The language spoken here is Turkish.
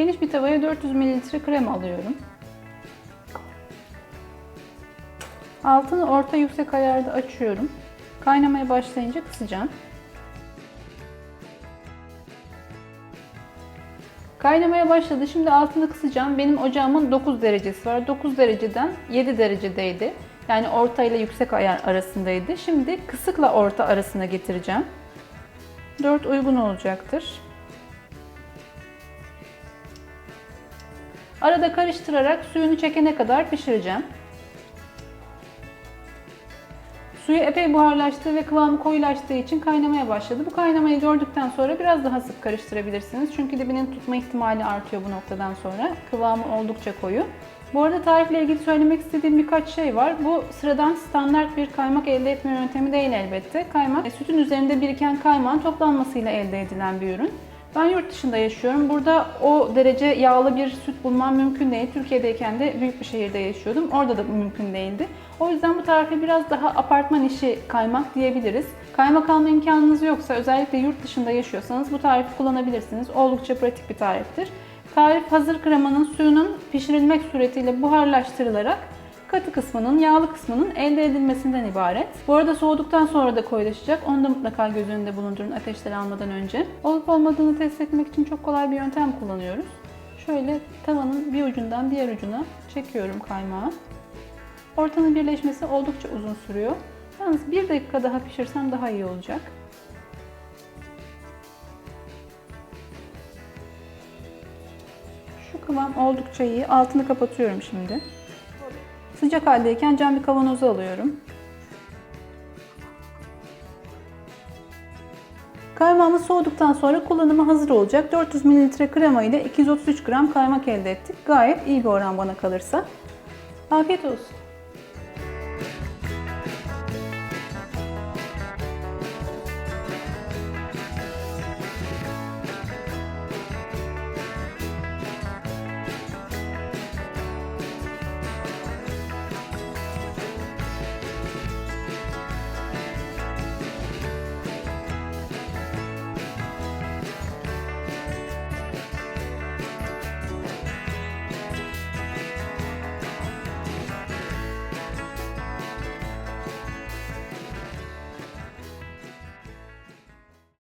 Geniş bir tavaya 400 ml krema alıyorum. Altını orta yüksek ayarda açıyorum. Kaynamaya başlayınca kısacağım. Kaynamaya başladı. Şimdi altını kısacağım. Benim ocağımın 9 derecesi var. 9 dereceden 7 derecedeydi. Yani orta ile yüksek ayar arasındaydı. Şimdi kısıkla orta arasına getireceğim. 4 uygun olacaktır. Arada karıştırarak suyunu çekene kadar pişireceğim. Suyu epey buharlaştı ve kıvamı koyulaştığı için kaynamaya başladı. Bu kaynamayı gördükten sonra biraz daha sık karıştırabilirsiniz. Çünkü dibinin tutma ihtimali artıyor bu noktadan sonra. Kıvamı oldukça koyu. Bu arada tarifle ilgili söylemek istediğim birkaç şey var. Bu sıradan standart bir kaymak elde etme yöntemi değil elbette. Kaymak e, sütün üzerinde biriken kaymağın toplanmasıyla elde edilen bir ürün. Ben yurt dışında yaşıyorum. Burada o derece yağlı bir süt bulmam mümkün değil. Türkiye'deyken de büyük bir şehirde yaşıyordum. Orada da mümkün değildi. O yüzden bu tarife biraz daha apartman işi kaymak diyebiliriz. Kaymak alma imkanınız yoksa özellikle yurt dışında yaşıyorsanız bu tarifi kullanabilirsiniz. Oldukça pratik bir tariftir. Tarif hazır kremanın suyunun pişirilmek suretiyle buharlaştırılarak katı kısmının, yağlı kısmının elde edilmesinden ibaret. Bu arada soğuduktan sonra da koyulaşacak. Onu da mutlaka göz önünde bulundurun ateşten almadan önce. Olup olmadığını test etmek için çok kolay bir yöntem kullanıyoruz. Şöyle tavanın bir ucundan diğer ucuna çekiyorum kaymağı. Ortanın birleşmesi oldukça uzun sürüyor. Yalnız bir dakika daha pişirsem daha iyi olacak. Şu kıvam oldukça iyi. Altını kapatıyorum şimdi. Sıcak haldeyken cam bir kavanoza alıyorum. Kaymağımız soğuduktan sonra kullanıma hazır olacak. 400 ml krema ile 233 gram kaymak elde ettik. Gayet iyi bir oran bana kalırsa. Afiyet olsun.